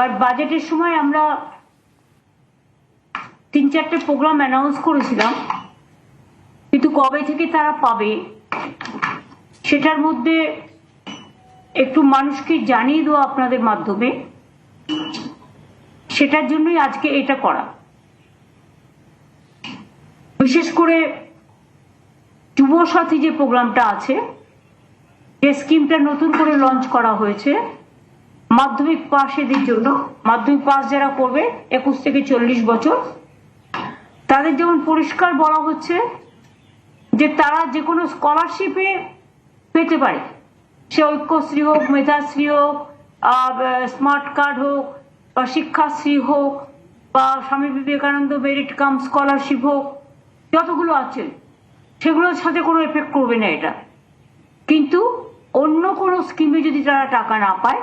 But বাজেটের সময় আমরা তিন চারটে প্রোগ্রাম অ্যানাউন্স করেছিলাম। কিন্তু কবে থেকে তারা পাবে, সেটার মধ্যে একটু মানুষকে জানিয়ে দেওয়া আপনাদের মাধ্যমে, সেটার জন্যই আজকে এটা করা। বিশেষ করে যুবসাথী যে প্রোগ্রামটা আছে, যে স্কিমটা নতুন করে লঞ্চ করা হয়েছে মাধ্যমিক পাশেদের জন্য, মাধ্যমিক পাস যারা করবে, একুশ থেকে চল্লিশ বছর, তাদের যেমন পরিষ্কার বলা হচ্ছে যে তারা যে কোনো স্কলারশিপে পেতে পারে। সে ঐক্যশ্রী হোক, মেধাশ্রী হোক স্মার্ট কার্ড হোক, বা শিক্ষাশ্রী হোক, বা Swami Vivekananda merit cum scholarship হোক, যতগুলো আছে, সেগুলোর সাথে কোনো এফেক্ট করবে না এটা। কিন্তু অন্য কোনো স্কিমে যদি তারা টাকা না পায়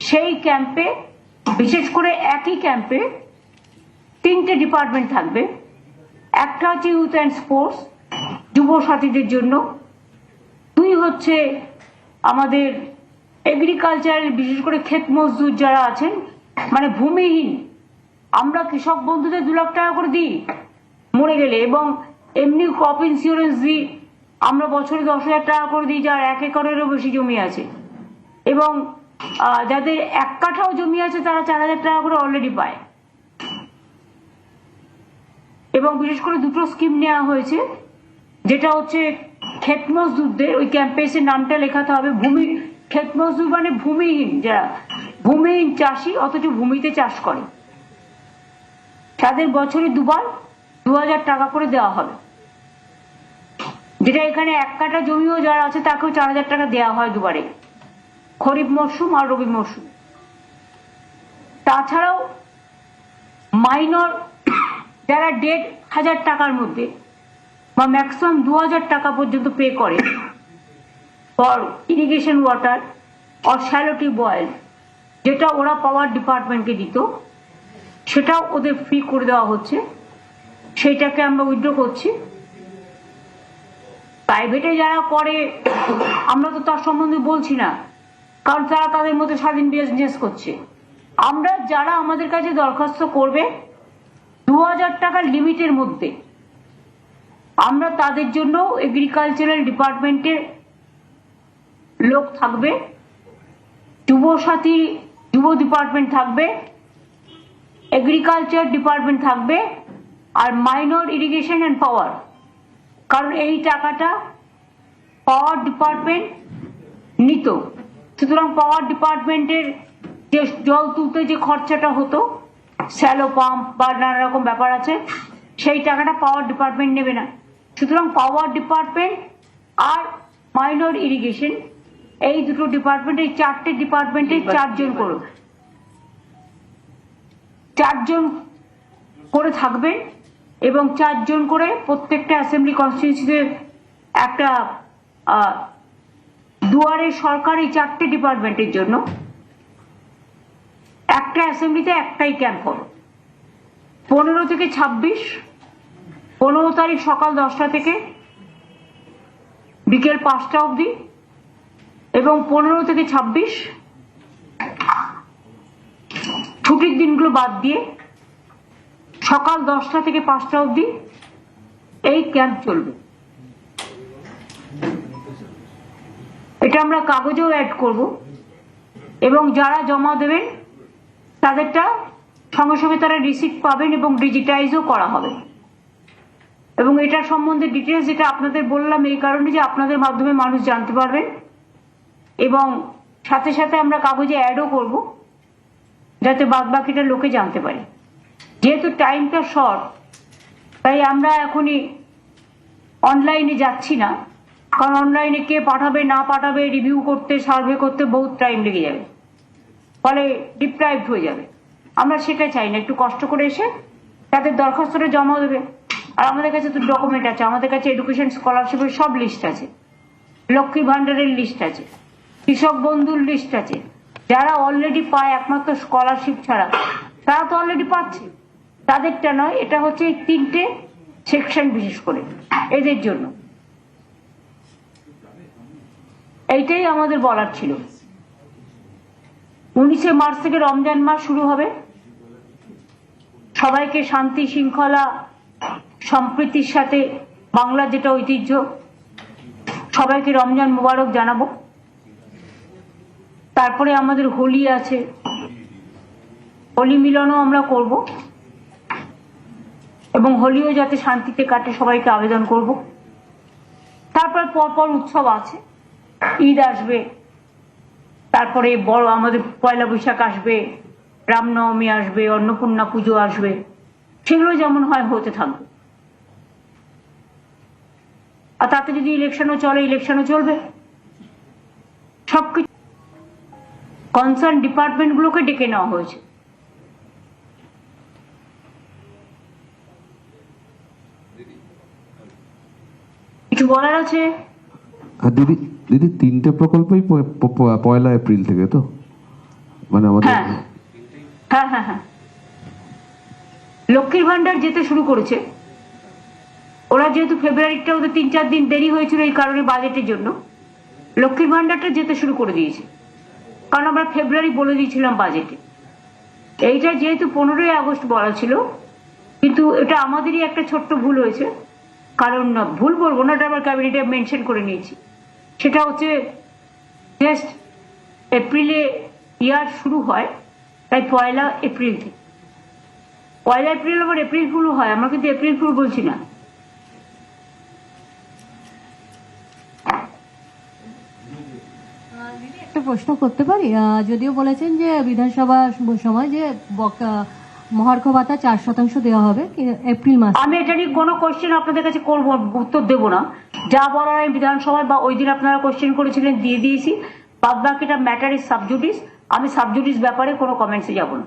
সেই ক্যাম্পে বিশেষ করে একই ক্যাম্পে তিনটে ডিপার্টমেন্ট থাকবে। একটা হচ্ছে ইউথ অ্যান্ড স্পোর্টস যুব সাথীদের জন্য। দুই হচ্ছে আমাদের এগ্রিকালচারের বিশেষ করে ক্ষেত মজদুর যারা আছেন মানে ভূমিহীন। আমরা কৃষক বন্ধুদের দু লাখ টাকা করে দিই, মরে গেলে। এবং এমনি ক্রপ ইন্স্যুরেন্স দিই, আমরা বছরে দশ হাজার টাকা করে দিই, যার এক একরেরও বেশি জমি আছে। এবং যাদের এক কাঠাও জমি আছে, তারা চার হাজার টাকা করে অলরেডি পায়। এবং বিশেষ করে দুটো স্কিম নেওয়া হয়েছে, যেটা হচ্ছে ক্ষেত মজদুরদের, ওই ক্যাম্পেসের নামটা লেখাতে হবে, ভূমি, ক্ষেত মজদুর মানে ভূমিহীন, যারা ভূমিহীন চাষি, অথচ ভূমিতে চাষ করে। তাদের বছরে দুবার দু হাজার টাকা করে দেওয়া হবে। যেটা এখানে এক কাঠা জমিও যারা আছে, তাকেও চার হাজার টাকা দেওয়া হয় দুবারে। খরিফ মরশুম আর রবি মরশুম। তাছাড়াও মাইনর যারা দেড় হাজার টাকার মধ্যে বা ম্যাক্সিমাম দু হাজার টাকা পর্যন্ত পে করে ফর ইরিগেশন ওয়াটার অর শ্যালোটি বয়েল, যেটা ওরা পাওয়ার ডিপার্টমেন্টকে দিত, সেটাও ওদের ফ্রি করে দেওয়া হচ্ছে। সেইটাকে আমরা উইথড্র করছি। প্রাইভেটে যারা করে, আমরা তো তার সম্বন্ধে বলছি না। কারণ তারা তাদের মধ্যে স্বাধীন বিজনেস করছে। আমরা যারা আমাদের কাছে দরখাস্ত করবে দু হাজার টাকার লিমিটের মধ্যে, আমরা তাদের জন্য এগ্রিকালচারাল ডিপার্টমেন্টের লোক থাকবে যুব সাথী যুব ডিপার্টমেন্ট থাকবে এগ্রিকালচার ডিপার্টমেন্ট থাকবে, আর মাইনর ইরিগেশন অ্যান্ড পাওয়ার কারণ এই টাকাটা পাওয়ার ডিপার্টমেন্ট নিত। সুতরাং পাওয়ার ডিপার্টমেন্টের যে জল তুলতে যে খরচাটা হতো স্যালো পাম্প বা নানা রকম ব্যাপার আছে সেই টাকাটা পাওয়ার ডিপার্টমেন্ট নেবে না। সুতরাং পাওয়ার ডিপার্টমেন্ট আর মাইনর ইরিগেশন এই দুটো ডিপার্টমেন্ট এই চারটে ডিপার্টমেন্টে চারজন করে চারজন করে থাকবেন এবং চারজন করে প্রত্যেকটা অ্যাসেম্বলি কনস্টিটিউন্সিতে একটা আহ, দুয়ারে সরকারি চারটে ডিপার্টমেন্টের জন্য একটা অ্যাসেম্বলিতে একটাই ক্যাম্প হবে পনেরো থেকে ছাব্বিশ, পনেরো তারিখ সকাল দশটা থেকে বিকেল পাঁচটা অবধি এবং পনেরো থেকে ছাব্বিশ ছুটির দিনগুলো বাদ দিয়ে সকাল দশটা থেকে পাঁচটা অবধি এই ক্যাম্প চলবে। এটা আমরা কাগজেও অ্যাড করব। এবং যারা জমা দেবেন, তাদেরটা সঙ্গে সঙ্গে তারা রিসিপ্ট পাবেন এবং ডিজিটাইজও করা হবে। এবং এটার সম্বন্ধে ডিটেলস যেটা আপনাদের বললাম, এই কারণে যে আপনাদের মাধ্যমে মানুষ জানতে পারবেন এবং সাথে সাথে আমরা কাগজে অ্যাডও করব, যাতে বাদ বাকিটা লোকে জানতে পারে। যেহেতু টাইমটা শর্ট তাই আমরা এখনই অনলাইনে যাচ্ছি না। কারণ অনলাইনে কে পাঠাবে, না পাঠাবে রিভিউ করতে সার্ভে করতে বহুত টাইম লেগে যাবে। ফলে ডিপ্রাইভড হয়ে যাবে। আমরা সেটা চাই না, একটু কষ্ট করে এসে তাদের দরখাস্তটা জমা দেবে। আর আমাদের কাছে তো ডকুমেন্ট আছে, আমাদের কাছে এডুকেশন স্কলারশিপের সব লিস্ট আছে। লক্ষ্মী ভান্ডারের লিস্ট আছে, কৃষক বন্ধুর লিস্ট আছে। যারা অলরেডি পায় একমাত্র স্কলারশিপ ছাড়া, তারা তো অলরেডি পাচ্ছে। তাদেরটা নয়, এটা হচ্ছে তিনটে সেকশন বিশেষ করে, এদের জন্য। এইটাই আমাদের বলার ছিল। উনিশে মার্চ থেকে রমজান মাস শুরু হবে। সবাইকে শান্তি, শৃঙ্খলা, সম্প্রীতির সাথে বাংলার যেটা ঐতিহ্য, সবাইকে রমজান মোবারক জানাব। তারপরে আমাদের হোলি আছে। হোলি মিলনও আমরা করব। এবং হোলিও যাতে শান্তিতে কাটে, সবাইকে আবেদন করব। তারপর পরপর উৎসব আছে। ঈদ আসবে, তারপরে বড় আমাদের পয়লা বৈশাখ আসবে, রামনবমী আসবে, অন্নপূর্ণা পুজো আসবে, সেগুলো যেমন হয় হতে থাকবে। আর তাতে যদি ইলেকশনও চলে ইলেকশনও চলবে। সবকিছু কনসার্ন ডিপার্টমেন্টগুলোকে ডেকে নেওয়া হয়েছে। কিছু বলার আছে? দিদি। দিদি, তিনটে প্রকল্পই পয়লা এপ্রিল থেকে তো? মানে আমাদের হ্যাঁ। হ্যাঁ হ্যাঁ হ্যাঁ। লক্ষ্মীর ভান্ডার যেতে শুরু করেছে। ওরা যেহেতু ফেব্রুয়ারিটা ওদের তিন চার দিন দেরি হয়েছিল এই কারণে বাজেটের জন্য। লক্ষ্মীর ভান্ডারটা যেতে শুরু করে দিয়েছে। কারণ আমরা ফেব্রুয়ারি বলে দিয়েছিলাম বাজেটে। এইটা যেহেতু পনেরোই আগস্ট বলা ছিল, কিন্তু এটা আমাদেরই একটা ছোট্ট ভুল হয়েছে। কারণ ভুল বলব না, এটা আমার ক্যাবিনেটে মেনশন করে নিয়েছি। সেটা হচ্ছে জাস্ট এপ্রিলে ইয়ার শুরু হয়, তাই পয়লা এপ্রিল থেকে পয়লা এপ্রিল আবার এপ্রিল ফুল হয়, আমরা কিন্তু এপ্রিল ফুল বলছি না। একটা প্রশ্ন করতে পারি? যদিও বলেছেন যে বিধানসভা সময় যে মহার্ঘ ভাতা চার শতাংশ দেওয়া হবে এপ্রিল মাস। আমি এটা নিয়ে কোনো কোশ্চেন আপনাদের কাছে করব, উত্তর দেবো না। যা বলার আমি বিধানসভায় বা ওই দিন আপনারা কোশ্চেন করেছিলেন, দিয়ে দিয়েছি। বাদ বাকিটা ম্যাটার ইজ সাবজুডিস আমি সাবজুডিস ব্যাপারে কোনো কমেন্টসে যাব না।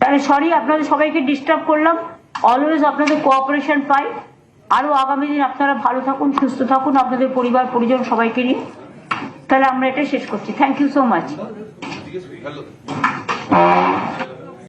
তাহলে সরি আপনাদের সবাইকে ডিস্টার্ব করলাম। অলওয়েজ আপনাদের কোঅপারেশন পাই। আরও আগামী দিন আপনারা ভালো থাকুন, সুস্থ থাকুন, আপনাদের পরিবার, পরিজন সবাইকে নিয়ে। তাহলে আমরা এটা শেষ করছি। Thank you so much